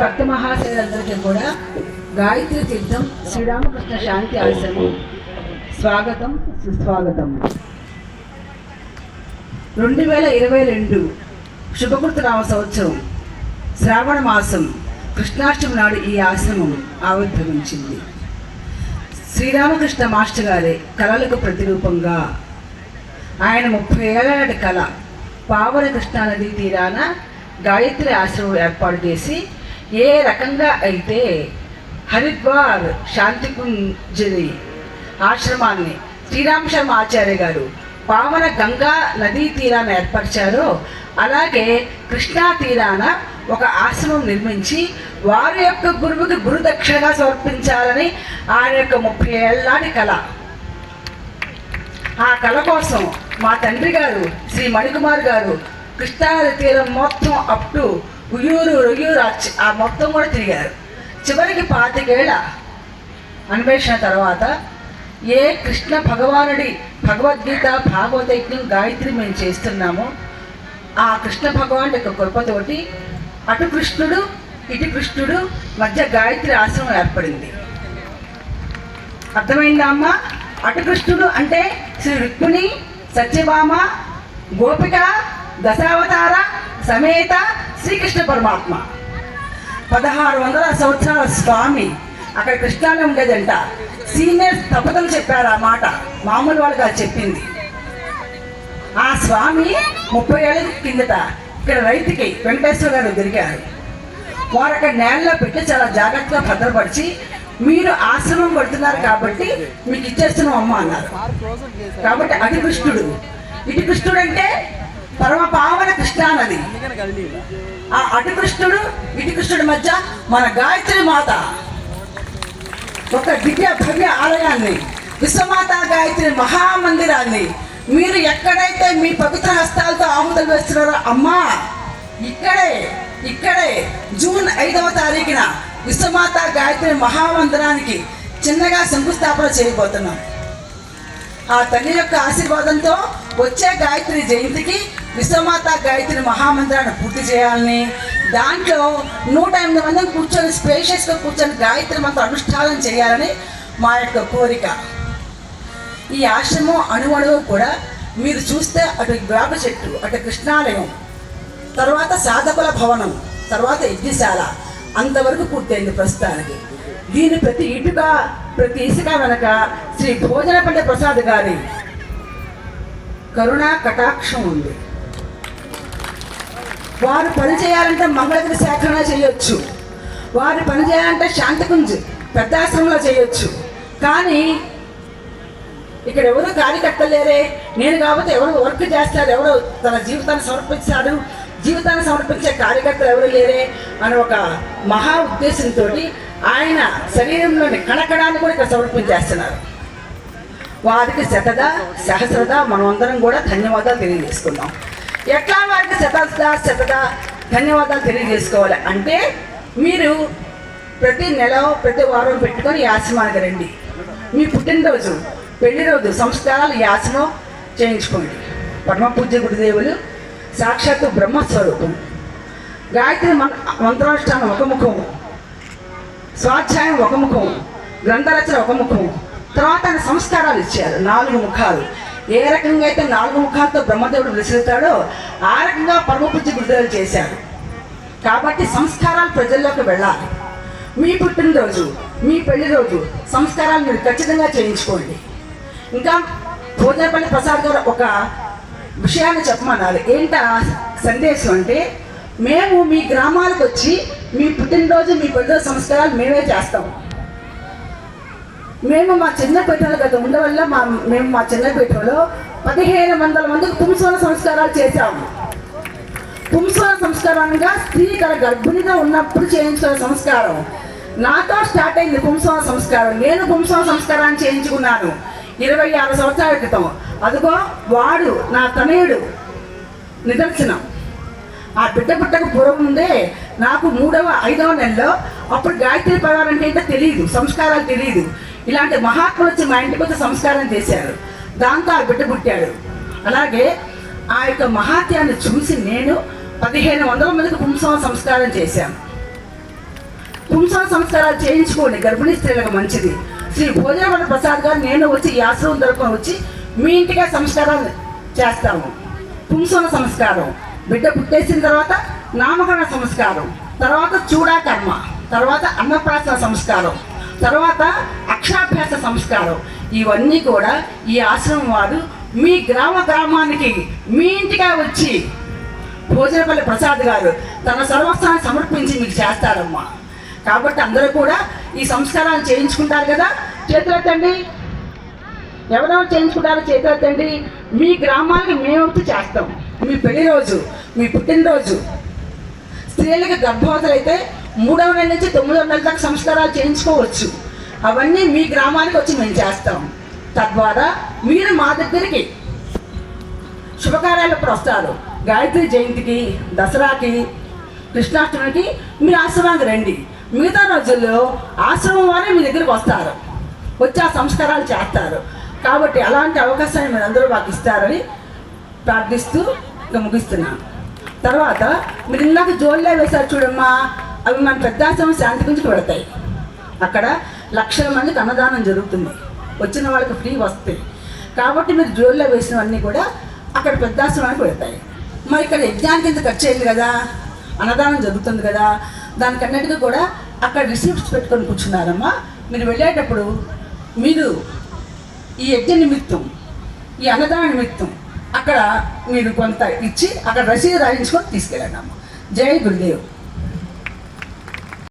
భక్త మహాశయులందరికీ కూడా గాయత్రి తీర్థం శ్రీరామకృష్ణ శాంతి ఆశ్రమం. స్వాగతం సుస్వాగతం. రెండు వేల ఇరవై రెండు శుభకృతనామ సంవత్సరం శ్రావణ మాసం కృష్ణాష్టమి నాడు ఈ ఆశ్రమం ఆవిర్భవించింది. శ్రీరామకృష్ణ మాస్టర్ గారి కళలకు ప్రతిరూపంగా ఆయన ముప్పై ఏళ్ళ నాటి కళ పావన కృష్ణానది తీరాన గాయత్రి ఆశ్రమం ఏర్పాటు చేసి ఏ రకంగా అయితే హరిద్వార్ శాంతికుంజరి ఆశ్రమాన్ని శ్రీరామ శర్మ ఆచార్య గారు పావన గంగా నదీ తీరాన్ని ఏర్పరిచారో అలాగే కృష్ణా తీరాన ఒక ఆశ్రమం నిర్మించి వారి యొక్క గురువుకి గురుదక్షిణగా సమర్పించాలని ఆయన యొక్క ముప్పై ఏళ్ళనాటి కళ. ఆ కళ కోసం మా తండ్రి గారు శ్రీ మణికుమార్ గారు కృష్ణానది తీరం మొత్తం అప్ టు ఉయ్యూరు రొయ్యూరు ఆ చి- ఆ మొత్తం కూడా తిరిగారు. చివరికి పాతికేళ్ళ అన్వేషణ తర్వాత ఏ కృష్ణ భగవానుడి భగవద్గీత భాగవతజ్ఞం గాయత్రి మేము చేస్తున్నామో ఆ కృష్ణ భగవానుడి యొక్క కృపతోటి అటు కృష్ణుడు ఇటు కృష్ణుడు మధ్య గాయత్రి ఆశ్రమం ఏర్పడింది. అర్థమైందా అమ్మా? అటు కృష్ణుడు అంటే శ్రీ రుక్మిణి సత్యభామ గోపిక దశావతార సమేత శ్రీకృష్ణ పరమాత్మ. పదహారు వందల సంవత్సరాల స్వామి అక్కడ కృష్ణాలో ఉండేదంట. సీనియర్ తపతలు చెప్పారు ఆ మాట. మామూలు వాళ్ళకి అది చెప్పింది. ఆ స్వామి ముప్పై ఏళ్ళ కిందట ఇక్కడ రైతుకి వెంకటేశ్వర గారు దొరికారు. వారు అక్కడ నేలలో పెట్టి చాలా జాగ్రత్తగా భద్రపరిచి మీరు ఆశ్రమం పడుతున్నారు కాబట్టి మీకు ఇచ్చేస్తున్నాం అమ్మ అన్నారు. కాబట్టి అతి కృష్ణుడు ఇటు కృష్ణుడు అంటే పరమ పావన కృష్ణానది. ఆ అటు కృష్ణుడు ఇటు కృష్ణుడి మధ్య మన గాయత్రి మాత. ఒక దివ్య భవ్య ఆలయాన్ని విశ్వమాత గాయత్రి మహామందిరాన్ని మీరు ఎక్కడైతే మీ పవిత్ర హస్తాలతో ఆహుతులు వేస్తున్నారో అమ్మా ఇక్కడే ఇక్కడే జూన్ ఐదవ తారీఖున విశ్వమాత గాయత్రి మహామందిరానికి చిన్నగా శంకుస్థాపన చేయబోతున్నాం. ఆ తల్లి యొక్క ఆశీర్వాదంతో వచ్చే గాయత్రి జయంతికి విశ్వమాత గాయత్రి మహామంత్రాన్ని పూర్తి చేయాలని దాంట్లో నూట ఎనిమిది మంది కూర్చొని స్పేషియస్గా కూర్చొని గాయత్రి మంత్ర అనుష్ఠానం చేయాలని మా యొక్క కోరిక. ఈ ఆశ్రమం అణువణువు కూడా మీరు చూస్తే అటు వేప చెట్టు అటు కృష్ణాలయం తర్వాత సాధకుల భవనం తర్వాత యజ్ఞశాల అంతవరకు పూర్తయింది ప్రస్తుతానికి. దీని ప్రతి ఇటుక ప్రతి ఇసుక వెనక శ్రీ భోజనపల్లి ప్రసాద్ గారి కరుణా కటాక్షం ఉంది. వారు పని చేయాలంటే మంగళగిరి శాఖలో చేయొచ్చు. వారు పని చేయాలంటే శాంతికుంజ్ పెద్దాశ్రమంలో చేయొచ్చు. కానీ ఇక్కడ ఎవరు కార్యకర్తలేరే నేను కాబట్టి ఎవరు వర్క్ చేస్తారు ఎవరు తన జీవితాన్ని సమర్పిస్తాడు జీవితాన్ని సమర్పించే కార్యకర్తలు ఎవరు లేరే అని ఒక మహా ఉద్దేశంతో ఆయన శరీరంలోని కణకణాన్ని కూడా ఇక్కడ సమర్పించేస్తున్నారు. వారికి శతద సహస్రద మనమందరం కూడా ధన్యవాదాలు తెలియజేసుకుందాం. ఎట్లా వారికి శతదా శతదా ధన్యవాదాలు తెలియజేసుకోవాలి. అంటే మీరు ప్రతి నెల ప్రతి వారం పెట్టుకొని యాసమానికి రండి. మీ పుట్టినరోజు పెళ్ళి రోజు సంస్కారాలు యాసనం చేయించుకోండి. పరమ పూజ్య గురుదేవులు సాక్షాత్తు బ్రహ్మస్వరూపం. గాయత్రి మం మంత్రానుష్ఠానం ఒక ముఖం. స్వాధ్యాయం ఒక ముఖం. గ్రంథరచన ఒక ముఖం. తర్వాత ఆయన సంస్కారాలు ఇచ్చారు. నాలుగు ముఖాలు. ఏ రకంగా అయితే నాలుగు ముఖాలతో బ్రహ్మదేవుడు విసురుతాడో ఆ రకంగా పరమపుత్రి గురుదేవులు చేశారు కాబట్టి సంస్కారాలు ప్రజల్లోకి వెళ్ళాలి. మీ పుట్టినరోజు మీ పెళ్ళి రోజు సంస్కారాలు మీరు ఖచ్చితంగా చేయించుకోండి. ఇంకా భోజనపల్లి ప్రసాద్ గారు ఒక విషయాన్ని చెప్పమన్నారు ఏంటా సందేశం అంటే మేము మీ గ్రామాలకు వచ్చి మీ పుట్టినరోజు మీ పెద్ద సంస్కారాలు మేమే చేస్తాము మేము మా చిన్నపేటలో గత ఉండవల్ల మా మేము మా చిన్నపేటలో పదిహేను వందల మందికి పుంసోన సంస్కారాలు చేశాము పుంసోన సంస్కారంగా స్త్రీ తన గర్భిణిగా ఉన్నప్పుడు చేయించుకున్న సంస్కారం. నాతో స్టార్ట్ అయింది పుంసోన సంస్కారం. నేను పుంసోన సంస్కారాన్ని చేయించుకున్నాను ఇరవై ఆరు సంవత్సరాల క్రితం. అదిగో వాడు నా తనయుడు నిదర్శనం. ఆ బిడ్డ పుట్టక పూర్వం ముందే నాకు మూడవ ఐదవ నెలలో అప్పుడు గాయత్రి పదాలంటే ఏంటో తెలియదు సంస్కారాలు తెలియదు ఇలాంటి మహాత్ములు వచ్చి మా ఇంటికి వచ్చి సంస్కారం చేశారు. దాంతో ఆ బిడ్డ పుట్టాడు. అలాగే ఆ యొక్క మహాత్యాన్ని చూసి నేను పదిహేను వందల మందికి పుంసవ సంస్కారం చేశాను. పుంసన సంస్కారాలు చేయించుకోండి. గర్భిణీ స్త్రీలకు మంచిది. శ్రీ భోజనవర ప్రసాద్ గారు నేను వచ్చి ఈ ఆశ్రమం తరపున వచ్చి మీ ఇంటికే సంస్కారాలు చేస్తాము. పుంసన సంస్కారం. బిడ్డ పుట్టేసిన తర్వాత నామకరణ సంస్కారం. తర్వాత చూడా కర్మ. తర్వాత అన్నప్రాసన సంస్కారం. తర్వాత అక్షరాభ్యాస సంస్కారం. ఇవన్నీ కూడా ఈ ఆశ్రమం వారు మీ గ్రామ గ్రామానికి మీ ఇంటిగా వచ్చి భోజనపల్లి ప్రసాద్ గారు తన సర్వస్థాన్ని సమర్పించి మీకు చేస్తారమ్మా. కాబట్టి అందరూ కూడా ఈ సంస్కారాలు చేయించుకుంటారు కదా? చేతులెత్తండి ఎవరెవరు చేయించుకుంటారో చేతులెత్తండి మీ గ్రామానికి మేము చేస్తాం. మీ పెళ్ళి రోజు మీ పుట్టినరోజు. స్త్రీలకు గర్భవతులైతే మూడవ నెల నుంచి తొమ్మిదవ నెల దాకా సంస్కారాలు చేయించుకోవచ్చు. అవన్నీ మీ గ్రామానికి వచ్చి మేము చేస్తాం. తద్వారా మీరు మా దగ్గరికి శుభకార్యాలప్పుడు వస్తారు గాయత్రి జయంతికి దసరాకి కృష్ణాష్టమికి మీ ఆశ్రమానికి రండి. మిగతా రోజుల్లో ఆశ్రమం వారే మీ దగ్గరికి వస్తారు. వచ్చి ఆ సంస్కారాలు చేస్తారు. కాబట్టి అలాంటి అవకాశాన్ని మీరు అందరూ మాకు ఇస్తారని ప్రార్థిస్తూ ఇక ముగిస్తున్నాను తర్వాత మీరు ఇందాక జోల్లో వేశారు చూడమ్మా అవి మన పెద్దాశ్రమం శాంతి గురించి పెడతాయి. అక్కడ లక్షల మందికి అన్నదానం జరుగుతుంది. వచ్చిన వాళ్ళకి ఫ్రీ వస్తాయి కాబట్టి మీరు జోల్లో వేసినవన్నీ కూడా అక్కడ పెద్దాశ్రమానికి వెళ్తాయి మరి ఇక్కడ యజ్ఞానికి ఇంత ఖర్చు అయింది కదా. అన్నదానం జరుగుతుంది కదా. దానికన్నిటికీ కూడా అక్కడ రిసిప్ట్స్ పెట్టుకొని కూర్చున్నారమ్మా. మీరు వెళ్ళేటప్పుడు మీరు ఈ యజ్ఞ నిమిత్తం ఈ అన్నదాన నిమిత్తం అక్కడ మీరు కొంత ఇచ్చి అక్కడ రసీదు రాయించుకొని తీసుకెళ్ళండి అమ్మ జై గురుదేవ్.